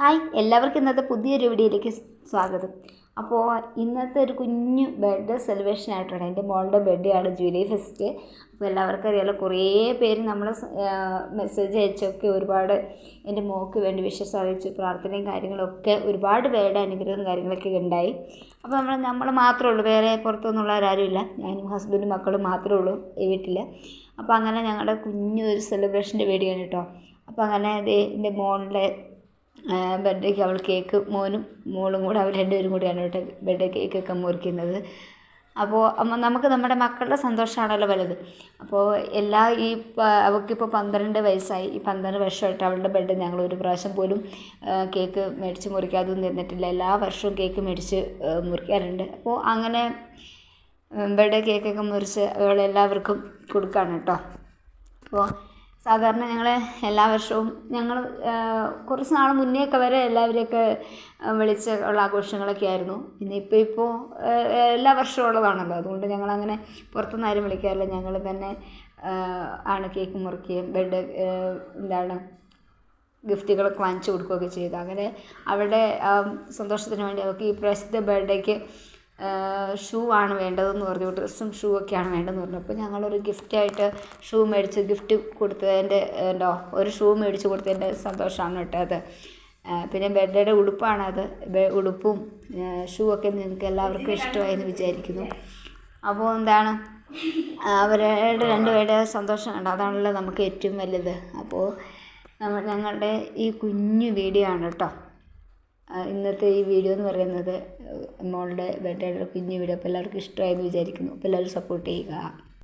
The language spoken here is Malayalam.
ഹായ് എല്ലാവർക്കും ഇന്നത്തെ പുതിയൊരു വീഡിയോയിലേക്ക് സ്വാഗതം. അപ്പോൾ ഇന്നത്തെ ഒരു കുഞ്ഞു ബർത്ത് സെലിബ്രേഷൻ ആയിട്ടാണ്. എന്റെ മോളുടെ ആണ് ജൂലൈ ഫസ്റ്റ്. അപ്പോൾ എല്ലാവർക്കും അറിയാലോ കുറേ പേര് നമ്മൾ മെസ്സേജ് അയച്ചൊക്കെ ഒരുപാട് എന്റെ മോക്ക് വേണ്ടി വിഷസ് അറിയിച്ചു. പ്രാർത്ഥനയും കാര്യങ്ങളൊക്കെ ഒരുപാട് പേരുടെ അനുഗ്രഹവും കാര്യങ്ങളൊക്കെ ഉണ്ടായി. അപ്പോൾ നമ്മൾ നമ്മൾ മാത്രമേ ഉള്ളൂ. വേറെ പുറത്തുനിന്നുള്ളവരാരുമില്ല ഞാനും ഹസ്ബൻഡും മക്കളും മാത്രമേ ഉള്ളൂ ഈ വീട്ടിൽ അപ്പോൾ അങ്ങനെ ഞങ്ങളുടെ കുഞ്ഞു ഒരു സെലിബ്രേഷന്റെ വീഡിയോ ആണ് കേട്ടോ. അപ്പോൾ അങ്ങനെ എന്റെ മോളുടെ ബർത്ത്ഡേക്ക് അവൾ കേക്ക് മോനും മോളും കൂടെ അവർ രണ്ടുപേരും കൂടിയാണ് കേട്ടോ ബർത്ത്ഡേ കേക്കൊക്കെ മുറിക്കുന്നത് അപ്പോൾ നമുക്ക് നമ്മുടെ മക്കളുടെ സന്തോഷമാണല്ലോ വലുത്. അപ്പോൾ എല്ലാ ഈ അവൾക്കിപ്പോൾ പന്ത്രണ്ട് വയസ്സായി. ഈ പന്ത്രണ്ട് വർഷമായിട്ട് അവളുടെ ബെഡ് ഞങ്ങൾ ഒരു പ്രാവശ്യം പോലും കേക്ക് മേടിച്ച് മുറിക്കാതെ നിന്നിട്ടില്ല. എല്ലാ വർഷവും കേക്ക് മേടിച്ച് മുറിക്കാറുണ്ട്. അപ്പോൾ അങ്ങനെ ബർത്ത്ഡേ കേക്കൊക്കെ മുറിച്ച് അവളെല്ലാവർക്കും കൊടുക്കുകയാണ് കേട്ടോ. അപ്പോൾ സാധാരണ ഞങ്ങൾ എല്ലാ വർഷവും ഞങ്ങൾ കുറച്ച് നാൾ മുന്നേയൊക്കെ വരെ എല്ലാവരെയൊക്കെ വിളിച്ച് ഉള്ള ആഘോഷങ്ങളൊക്കെ ആയിരുന്നു. പിന്നെ ഇപ്പോൾ ഇപ്പോൾ എല്ലാ വർഷവും ഉള്ളതാണല്ലോ. അതുകൊണ്ട് ഞങ്ങളങ്ങനെ പുറത്തുനിന്ന് ആരും വിളിക്കാറില്ല. ഞങ്ങൾ തന്നെ ആണ് കേക്ക് മുറിക്കുകയും ബെഡ് എന്താണ് ഗിഫ്റ്റുകളൊക്കെ വാങ്ങിച്ചു കൊടുക്കുകയൊക്കെ ചെയ്തു. അങ്ങനെ അവളുടെ സന്തോഷത്തിന് വേണ്ടി അവൾക്ക് ഈ പ്രാവശ്യത്തെ ബർത്ത്ഡേക്ക് ഷൂ ആണ് വേണ്ടതെന്ന് പറഞ്ഞു. ഡ്രസ്സും ഷൂ ഒക്കെയാണ് വേണ്ടതെന്ന് പറഞ്ഞു. അപ്പോൾ ഞങ്ങളൊരു ഗിഫ്റ്റായിട്ട് ഷൂ മേടിച്ച് ഗിഫ്റ്റ് കൊടുത്തതിന്റെ എന്തോ ഒരു ഷൂ മേടിച്ച് കൊടുത്തതിന്റെ സന്തോഷമാണ് കേട്ടോ അത്. പിന്നെ ബെഡയുടെ ഉടുപ്പാണത് ഉടുപ്പും ഷൂ ഒക്കെ നിങ്ങൾക്ക് എല്ലാവർക്കും ഇഷ്ടമായി എന്ന് വിചാരിക്കുന്നു. അപ്പോൾ എന്താണ്? അവരുടെ രണ്ടുപേരുടെ സന്തോഷം കണ്ടോ? അതാണല്ലോ നമുക്ക് ഏറ്റവും വലുത്. അപ്പോൾ ഞങ്ങളുടെ ഈ കുഞ്ഞു വീഡിയോ ആണ് കേട്ടോ. ഇന്നത്തെ ഈ വീഡിയോ എന്ന് പറയുന്നത് മോളുടെ ബർത്ത്ഡേയുടെ കുഞ്ഞു വീഡിയോ. അപ്പോൾ എല്ലാവർക്കും ഇഷ്ടമായെന്ന് വിചാരിക്കുന്നു. അപ്പോൾ എല്ലാവരും സപ്പോർട്ട് ചെയ്യുക.